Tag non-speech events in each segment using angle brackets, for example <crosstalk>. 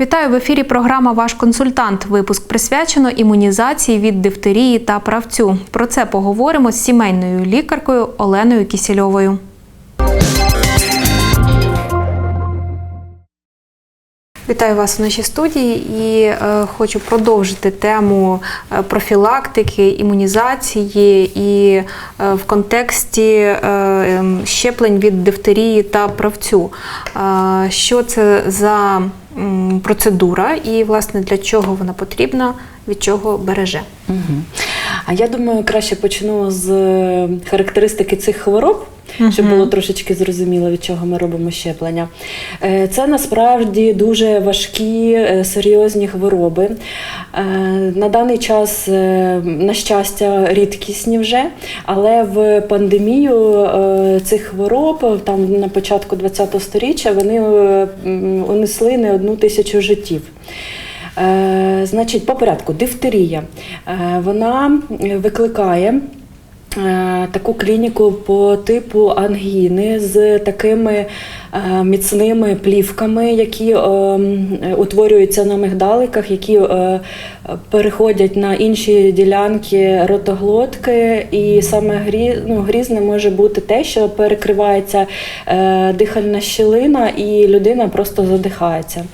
Вітаю в ефірі. Програма Ваш консультант. Випуск присвячено імунізації від дифтерії та правцю. Про це поговоримо з сімейною лікаркою Оленою Кісільовою. Вітаю вас в нашій студії і е, хочу продовжити тему е, профілактики, імунізації і е, в контексті е, ем, щеплень від дифтерії та правцю. Е, що це за процедура і, власне, для чого вона потрібна, від чого береже? Угу. А я думаю, краще почну з е, характеристики цих хвороб, щоб було трошечки зрозуміло, від чого ми робимо щеплення. Е, Це насправді дуже важкі, е, серйозні хвороби. На даний час, на щастя, рідкісні вже, але в пандемію цих хвороб, там на початку ХХ століття, вони унесли не одну тисячу життів. Е, Значить, по порядку, дифтерія. Е, Вона викликає таку клініку по типу ангіни з такими е, міцними плівками, які е, утворюються на мигдаликах, які е, переходять на інші ділянки ротоглотки. І саме ну, грізне може бути те, що перекривається е, дихальна щілина, і людина просто задихається.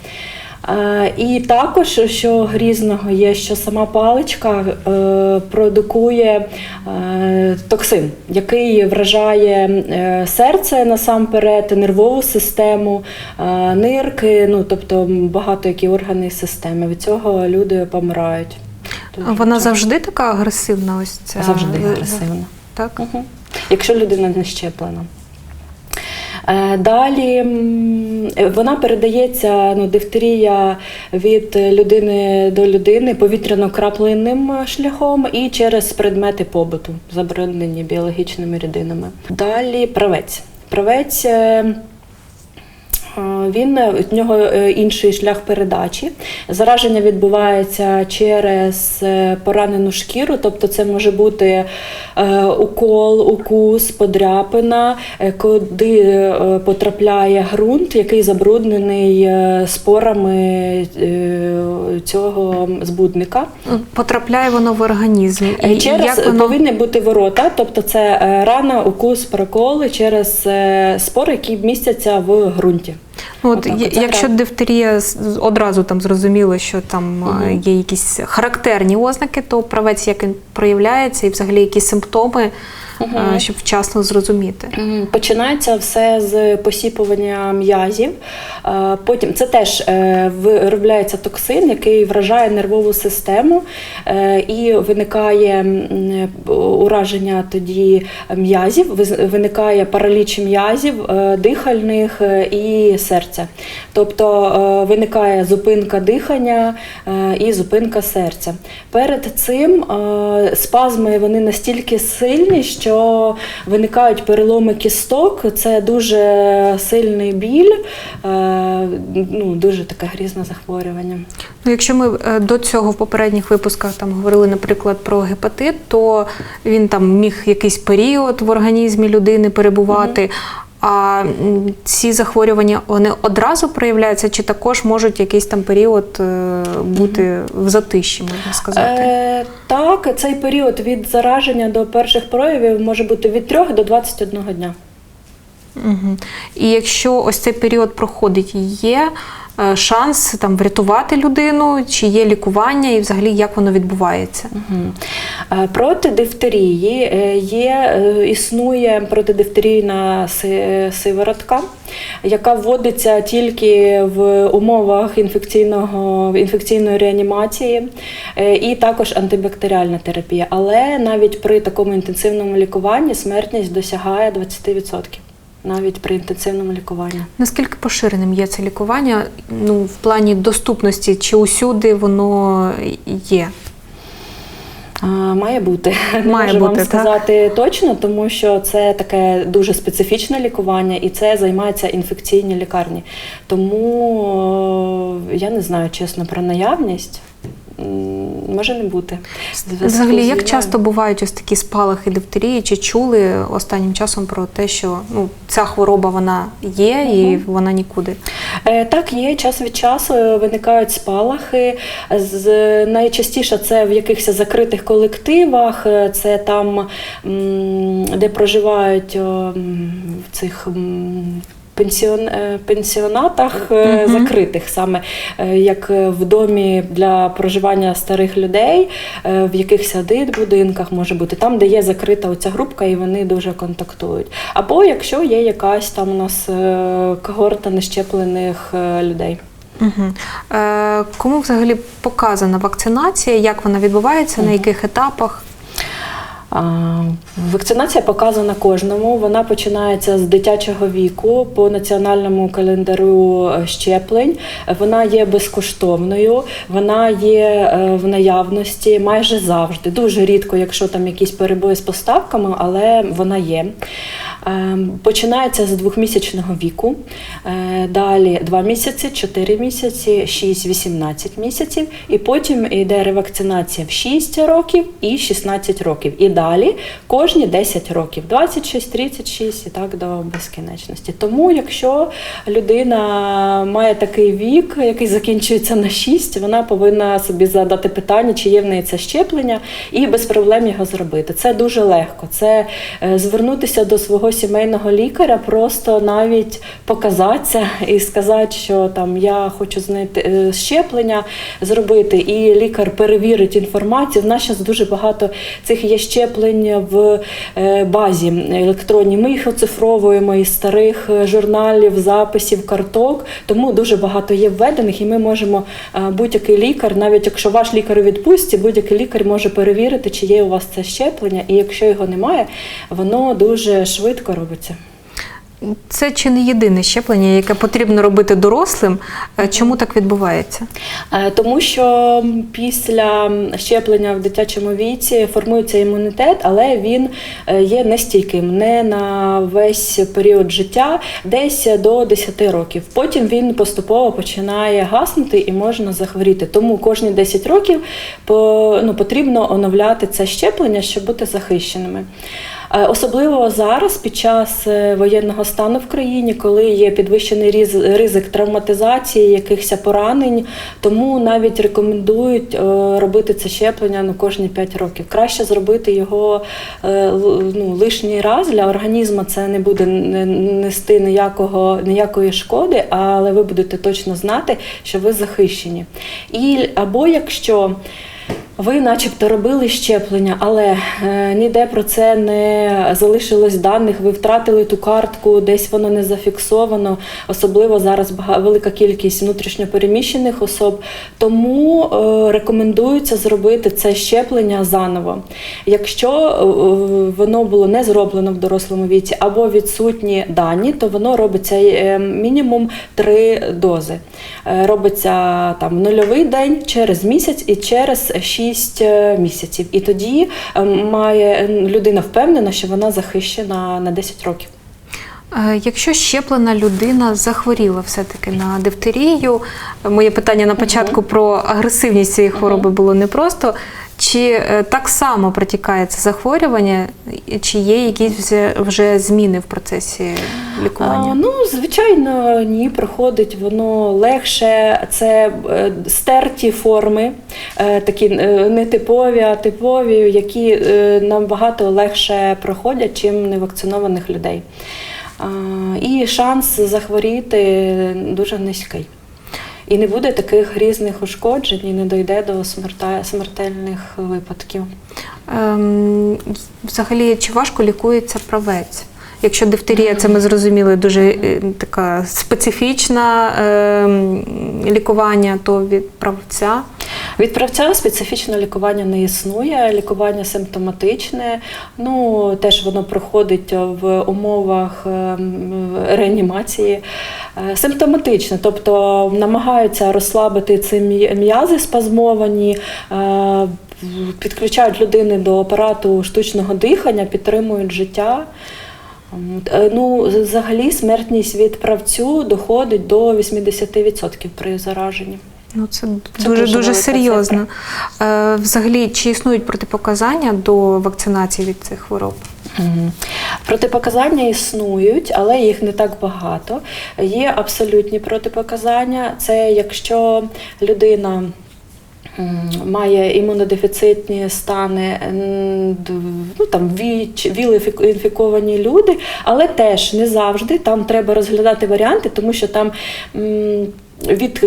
Е, І також, що грізного є, що сама паличка е, продукує е, токсин, який вражає серце насамперед, нервову систему, нирки, ну тобто багато які органи системи. Від цього люди помирають. Вона завжди така агресивна? Ось ця завжди агресивна. Так? Угу. Якщо людина не щеплена. Е, Далі е, вона передається ну, дифтерія від людини до людини повітряно-краплинним шляхом і через предмети побуту, заборонені біологічними рідинами. Далі правець. Правець. Е, Е, Він в нього е, інший шлях передачі. Зараження відбувається через е, поранену шкіру, тобто це може бути е, укол, укус, подряпина, е, куди е, потрапляє ґрунт, який забруднений е, спорами е, цього збудника. Потрапляє воно в організм. Е, І Через як воно... повинні бути ворота, тобто це е, рана, укус, прокол через е, спори, які містяться в ґрунті. Ну, От, Отак, якщо дифтерія одразу там зрозуміло, що там угу. Є якісь характерні ознаки, то правець як він проявляється, і взагалі які симптоми, Е, щоб вчасно зрозуміти. Починається все з посіпування м'язів. Е, Потім це теж е, виробляється токсин, який вражає нервову систему, е, і виникає ураження тоді м'язів, виникає параліч м'язів, е, дихальних е, і серця. Тобто е, виникає зупинка дихання е, і зупинка серця. Перед цим е, спазми вони настільки сильні, що виникають переломи кісток. Це дуже сильний біль, е, ну, дуже таке грізне захворювання. Ну, якщо ми е, до цього в попередніх випусках там говорили, наприклад, про гепатит, то він там міг якийсь період в організмі людини перебувати. А ці захворювання вони одразу проявляються, чи також можуть якийсь там період е, бути в затиші, можна сказати? Е, так, цей період від зараження до перших проявів може бути від 3 до 21 дня. Угу. І якщо ось цей період проходить, є шанс там врятувати людину, чи є лікування, і взагалі як воно відбувається? Е, Проти дифтерії е, є, е, існує протидифтерійна сиворотка, яка вводиться тільки в умовах інфекційного, інфекційної реанімації, е, і також антибактеріальна терапія. Але навіть при такому інтенсивному лікуванні смертність досягає 20%. Навіть при інтенсивному лікуванні. Наскільки поширеним є це лікування? Ну, в плані доступності, чи усюди воно є? А, Має бути. <laughs> Не Має можу бути, вам так? сказати точно, тому що це таке дуже специфічне лікування і це займаються інфекційні лікарні. Тому е, я не знаю чесно про наявність. Може не бути. Взагалі, як часто бувають ось такі спалахи дифтерії? Чи чули останнім часом про те, що ну, ця хвороба вона є і вона нікуди? Е, Так, є час від часу е, виникають спалахи. Найчастіше це в якихось закритих колективах, е, це там, де проживають в цих. Пенсіон, е, пенсіонатах Мгм. закритих, саме е, як в домі для проживання старих людей, в якихось дитбудинках може бути, там, де є закрита оця групка, і вони дуже контактують. Або якщо є якась там у нас когорта нещеплених людей. Угу. Е, кому взагалі показана вакцинація? Як вона відбувається, на яких етапах? Вакцинація показана кожному. Вона починається з дитячого віку по національному календарю е, щеплень. Вона є безкоштовною, вона є е, в наявності майже завжди. Дуже рідко, якщо там якісь перебої з поставками, але вона є. Е, Починається з двохмісячного віку, е, далі 2 місяці, 4 місяці, 6, 18 місяців, і потім йде ревакцинація в 6 років і 16 років. І далі кожні 10 років, 26, 36 і так до безкінечності. Тому, якщо людина має такий вік, який закінчується на 6, вона повинна собі задати питання, чи є в неї це щеплення, і без проблем його зробити. Це дуже легко. Це е, звернутися до свого сімейного лікаря, просто навіть показатися і сказати, що там я хочу знайти е, щеплення, зробити, і лікар перевірить інформацію. В нас зараз дуже багато цих є щеплень в е, базі електронній. Ми їх оцифровуємо із старих е, журналів, записів, карток. Тому дуже багато є введених, і ми можемо будь-який лікар, навіть якщо ваш лікар у відпустці, будь-який лікар може перевірити, чи є у вас це щеплення, і якщо його немає, воно дуже швидко робиться. Це чи не єдине щеплення, яке потрібно робити дорослим? Е, Чому так відбувається? Е, Тому що після щеплення в дитячому віці формується імунітет, але він е, є нестійким, не на весь період життя, десь до 10 років. Потім він поступово починає гаснути і можна захворіти. Тому кожні 10 років ну, потрібно оновляти це щеплення, щоб бути захищеними. Е, Особливо зараз, під час е, воєнного стану в країні, коли є підвищений ризик травматизації, якихось поранень, тому навіть рекомендують е, робити це щеплення ну, кожні 5 років. Краще зробити його ну, лишній раз для організму. Це не буде нести ніякого ніякої шкоди, але ви будете точно знати, що ви захищені. І або якщо ви, начебто, робили щеплення, але е, ніде про це не залишилось даних. Ви втратили ту картку, десь воно не зафіксовано. Особливо зараз велика кількість внутрішньопереміщених особ. Тому е, рекомендується зробити це щеплення заново. Якщо е, воно було не зроблено в дорослому віці або відсутні дані, то воно робиться е, мінімум три дози. Е, Робиться там нульовий день через місяць і через 6 місяців. І тоді е, має людина впевнена, що вона захищена на 10 років. Е, Якщо щеплена людина захворіла все-таки на дифтерію, е, моє питання на початку про агресивність цієї хвороби було непросто. Чи е, так само протікає це захворювання, чи є якісь вже- зміни в процесі лікування? А, ну, звичайно, ні, проходить воно легше. Це е, стерті форми, е, такі е, не а типові, які набагато легше проходять, чим невакцинованих людей. І шанс захворіти дуже низький. І не буде таких різних ушкоджень, і не дойде до смертельних випадків. Ем, взагалі, чи важко лікується правець? Якщо дифтерія, це ми зрозуміли, дуже е, така специфічна е, лікування, то від правця. Від правця специфічного лікування не існує. Лікування симптоматичне. Ну теж воно проходить в умовах ем, реанімації. Е, Симптоматичне, тобто намагаються розслабити ці м'язи спазмовані, е, підключають людини до апарату штучного дихання, підтримують життя. Е, Ну, взагалі смертність від правцю доходить до 80% при зараженні. Ну, це, Це дуже дуже дуже серйозно. Е, взагалі, чи існують протипоказання до вакцинації від цих хвороб? Мгм. Протипоказання існують, але їх не так багато. Є абсолютні протипоказання. Це якщо людина має імунодефіцитні стани, ну там ВІЛ-інфіковані люди, але теж не завжди. Там треба розглядати варіанти, тому що там. Від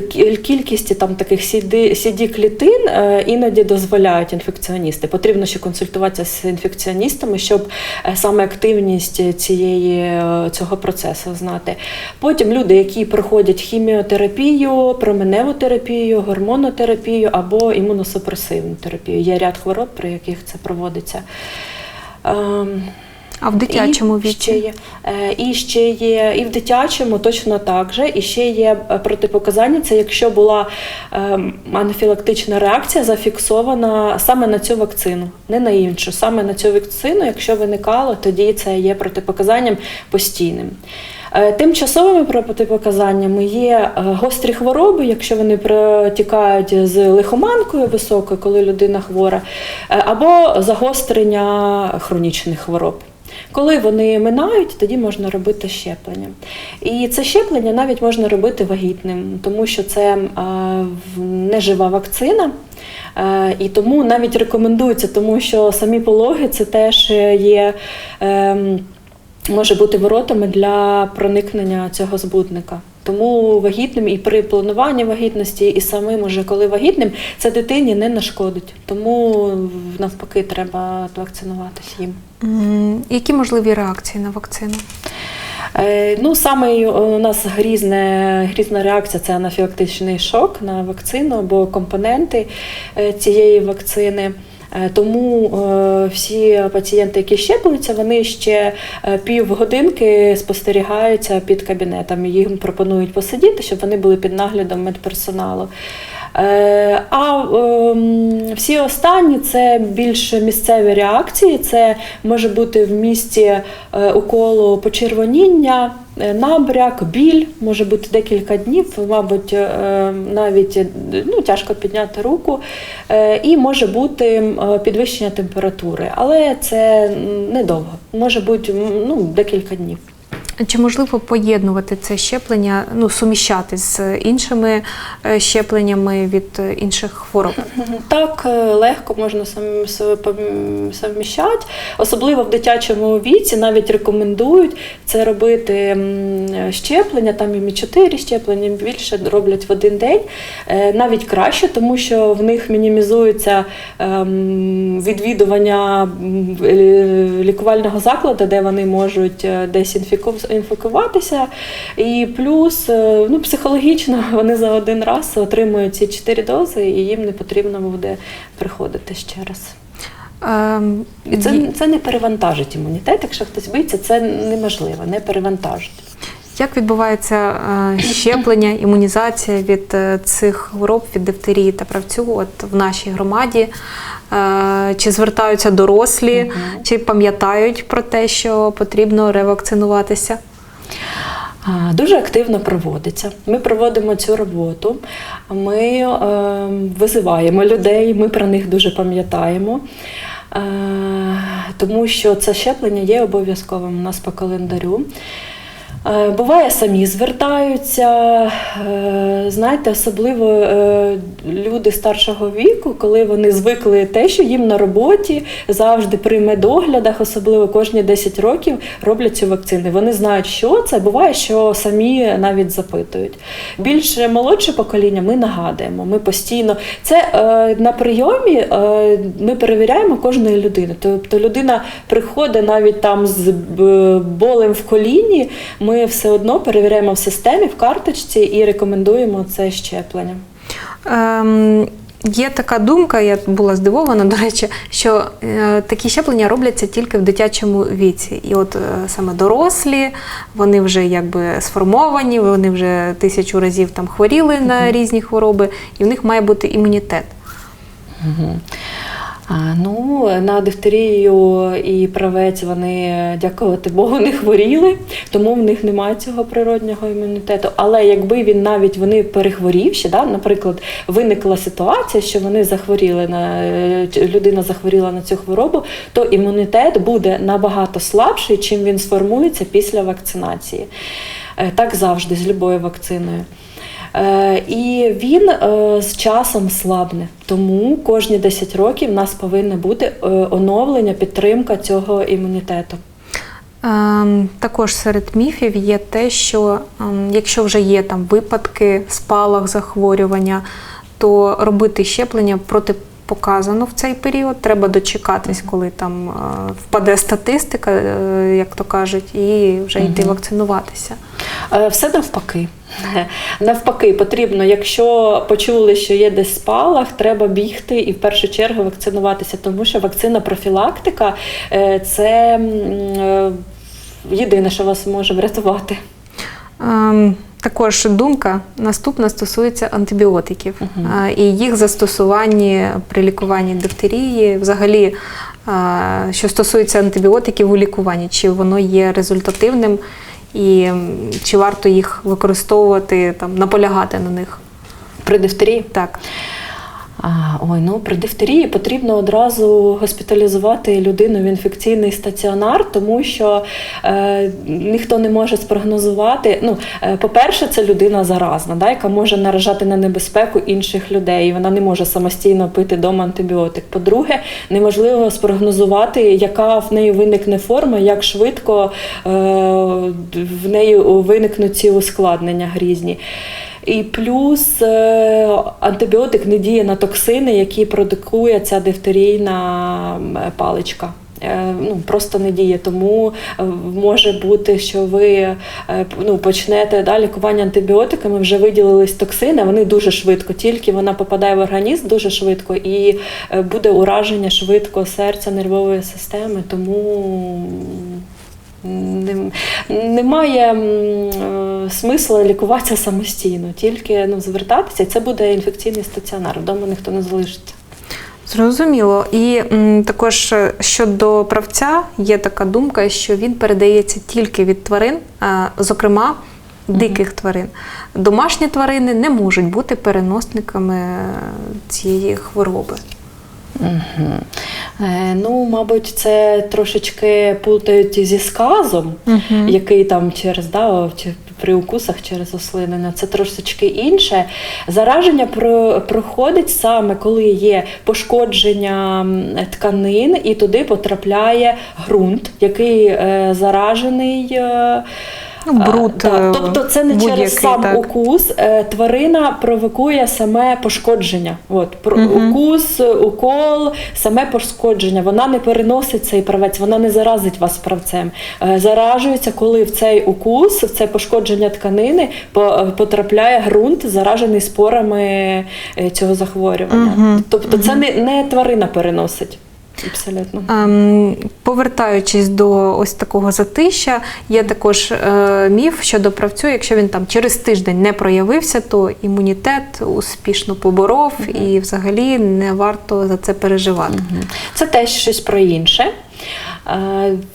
кількості там таких cd клітин е, іноді дозволяють інфекціоністи. Потрібно ще консультуватися з інфекціоністами, щоб е, саме активність цієї е, цього процесу знати. Потім люди, які проходять хіміотерапію, променеву терапію, гормонотерапію або імуносупресивну терапію. Є ряд хвороб, при яких це проводиться. А в дитячому і віці? Ще є, е, і ще є, і в дитячому точно так же. І ще є е, протипоказання. Це якщо була е, анафілактична реакція зафіксована саме на цю вакцину, не на іншу. Саме на цю вакцину, якщо виникало, тоді це є протипоказанням постійним. Тимчасовими протипоказаннями є гострі хвороби, якщо вони протікають з лихоманкою високою, коли людина хвора, або загострення хронічних хвороб. Коли вони минають, тоді можна робити щеплення. І це щеплення навіть можна робити вагітним, тому що це е, нежива вакцина. Е, І тому навіть рекомендується, тому що самі пологи це теж є. ем, може бути воротами для проникнення цього збудника. Тому вагітним і при плануванні вагітності, і самим уже коли вагітним, це дитині не нашкодить. Тому навпаки треба вакцинуватися їм. Які можливі реакції на вакцину? Е, Ну, саме у нас грізне, грізна реакція це анафілактичний шок на вакцину або компоненти е, цієї вакцини. Е, Тому е, всі пацієнти, які щеплюються, вони ще е, півгодинки спостерігаються під кабінетом. Їм пропонують посидіти, щоб вони були під наглядом медперсоналу. Е, А ем, всі останні це більш місцеві реакції. Це може бути в місті е, уколу почервоніння, е, набряк, біль, може бути декілька днів, мабуть, навіть ну, тяжко підняти руку, і може бути підвищення температури, але це недовго, може бути ну, декілька днів. Чи можливо поєднувати це щеплення, ну суміщати з іншими е, щепленнями від е, інших хвороб? <laughs> Так е, легко можна совміщати, особливо в дитячому віці навіть рекомендують це робити щеплення, там і 4 щеплення більше роблять в один день. Навіть краще, тому що в них мінімізується ем, відвідування лікувального закладу, де вони можуть десь інфіку- інфікуватися. І плюс е, ну, психологічно <laughs> вони за один раз отримують ці 4 дози, і їм не потрібно буде приходити ще раз. Ем, І це, це не перевантажить імунітет. Якщо хтось боїться, це неможливо, не перевантажить. Як відбувається е, щеплення, імунізація від е, цих хвороб, від дифтерії та правцю от в нашій громаді? Е, Чи звертаються дорослі, чи пам'ятають про те, що потрібно ревакцинуватися? Дуже активно проводиться. Ми проводимо цю роботу. Ми е, визиваємо людей, ми про них дуже пам'ятаємо. Е, тому що це щеплення є обов'язковим у нас по календарю. Е, Буває, самі звертаються. Е, Знаєте, особливо е, люди старшого віку, коли вони звикли те, що їм на роботі завжди при медоглядах, особливо кожні 10 років, роблять цю вакцину. Вони знають, що це. Буває, що самі навіть запитують. Більш молодше покоління ми нагадуємо. Ми постійно це на прийомі. Ми перевіряємо кожної людини. Тобто людина приходить навіть там з болем в коліні. Ми все одно перевіряємо в системі, в карточці і рекомендуємо це щеплення. Ем, Є така думка, я була здивована, до речі, що е, такі щеплення робляться тільки в дитячому віці. І от е, саме дорослі, вони вже якби сформовані, вони вже тисячу разів там хворіли на різні хвороби, і в них має бути імунітет. А, ну, на дифтерію і правець вони, дякувати Богу, не хворіли, тому в них немає цього природнього імунітету. Але якби він навіть вони перехворівши, да, наприклад, виникла ситуація, що вони захворіли на е, людина захворіла на цю хворобу, то імунітет буде набагато слабший, чим він сформується після вакцинації. Е, Так завжди з любою вакциною. Е, І він е, з часом слабне. Тому кожні 10 років в нас повинно бути е, оновлення, підтримка цього імунітету. Ем, Також серед міфів є те, що ем, якщо вже є там випадки, спалах захворювання, то робити щеплення протипоказано в цей період. Треба дочекатись, коли там впаде статистика, як то кажуть, і вже йти Мгм. вакцинуватися. Е, Все навпаки. <laughs> Навпаки, потрібно, якщо почули, що є десь спалах, треба бігти і в першу чергу вакцинуватися, тому що вакцина профілактика е, це е, єдине, що вас може врятувати. Ем, Також думка наступна стосується антибіотиків е, і їх застосуванні при лікуванні дифтерії, взагалі, що стосується антибіотиків у лікуванні, чи воно є результативним і чи варто їх використовувати там, наполягати на них. При дифтерії Так. А, ой, ну при дифтерії потрібно одразу госпіталізувати людину в інфекційний стаціонар, тому що е, ніхто не може спрогнозувати. Ну, е, по-перше, це людина заразна, да, яка може наражати на небезпеку інших людей. Вона не може самостійно пити вдома антибіотик. По-друге, неможливо спрогнозувати, яка в неї виникне форма, як швидко е, в неї виникнуть ці ускладнення грізні. І плюс е, антибіотик не діє на токсини, які продукує ця дифтерійна паличка. Е, Ну, просто не діє. Тому е, може бути, що ви е, ну, почнете да, лікування антибіотиками, вже виділились токсини, вони дуже швидко, тільки вона попадає в організм дуже швидко і е, буде ураження швидко серця, нервової системи. Тому немає е, смисла лікуватися самостійно, тільки ну, звертатися, це буде інфекційний стаціонар. Вдома ніхто не залишиться. Зрозуміло. І м, також е, щодо правця є така думка, що він передається тільки від тварин, а, зокрема диких тварин. Домашні тварини не можуть бути переносниками е, цієї хвороби. Угу. Е, ну, мабуть, це трошечки плутають зі сказом, Мгм. який там через да, при укусах через ослинення. Це трошечки інше. Зараження про, проходить саме, коли є пошкодження тканин, і туди потрапляє ґрунт, який е, заражений. Е, бруд, а, так. е, Тобто це не через сам так. укус. Е, Тварина провокує саме пошкодження. От, про, Мгм. Укус, укол, саме пошкодження. Вона не переносить цей правець, вона не заразить вас правцем. Е, Заражується, коли в цей укус, в це пошкодження тканини потрапляє ґрунт, заражений спорами цього захворювання. Мгм. Тобто це не, не тварина переносить. Абсолютно. Ем, Повертаючись до ось такого затища, є також е, міф щодо правцю, якщо він там через тиждень не проявився, то імунітет успішно поборов і взагалі не варто за це переживати. Угу. Це теж щось про інше.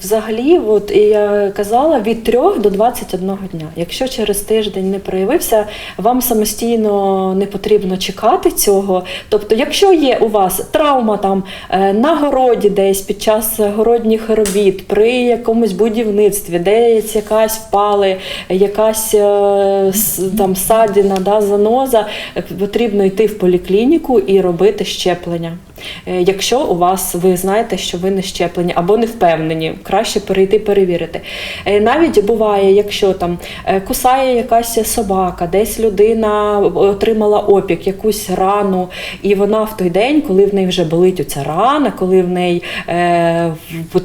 Взагалі, от я казала, від 3 до 21 дня. Якщо через тиждень не проявився, вам самостійно не потрібно чекати цього. Тобто, якщо є у вас травма там е, на городі, десь під час городніх робіт, при якомусь будівництві, десь якась впали, якась е, там садіна, да, заноза, потрібно йти в поліклініку і робити щеплення. Е, Якщо у вас ви знаєте, що ви не щеплені або не впевнені, краще перейти перевірити. Е, Навіть буває, якщо там е, кусає якась собака, десь людина отримала опік, якусь рану, і вона в той день, коли в неї вже болить оця рана, коли в неї е,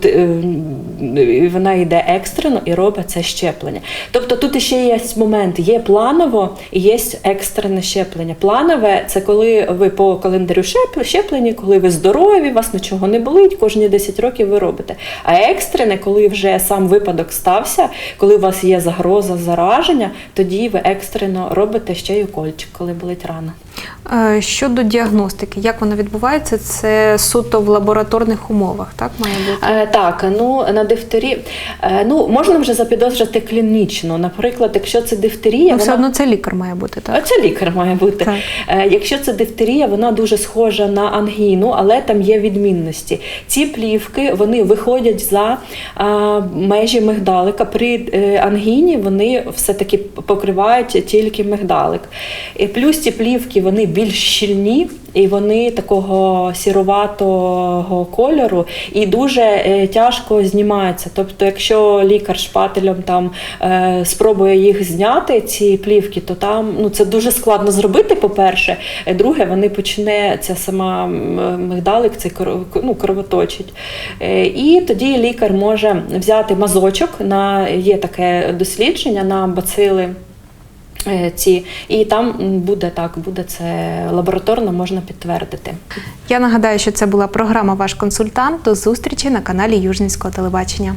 е, вона йде екстрено і робить це щеплення. Тобто тут ще є момент: є планово і є екстрене щеплення. Планове це коли ви по календарю щеп- щеплені, коли ви здорові, вас нічого не болить, кожні 10 років ви робите. А екстрене, коли вже сам випадок стався, коли у вас є загроза зараження, тоді ви екстрено робите ще й укольчик, коли болить рана. Е, Щодо діагностики, як вона відбувається? Це суто в лабораторних умовах, так має бути? Е, Так, ну на дифтерії, е, ну можна вже запідозрити клінічно. Наприклад, якщо це дифтерія, Ну, все вона одно це лікар має бути, так? Це лікар має бути. Так. Якщо це дифтерія, вона дуже схожа на ангіну, але там є відмінності. Ці плівки вони виходять за межі мигдалика. При ангіні вони все-таки покривають тільки мигдалик. Плюс ці плівки вони більш щільні. І вони такого сіроватого кольору і дуже е, тяжко знімаються. Тобто, якщо лікар шпателем там е, спробує їх зняти, ці плівки, то там ну це дуже складно зробити. По-перше, Е, друге, вони почне ця сама мигдалик, цей ну, кровоточить. І тоді лікар може взяти мазочок на є таке дослідження на бацили. Е, Ці і там буде так, буде це лабораторно можна підтвердити. Я нагадаю, що це була програма Ваш консультант. До зустрічі на каналі Южнівського телебачення.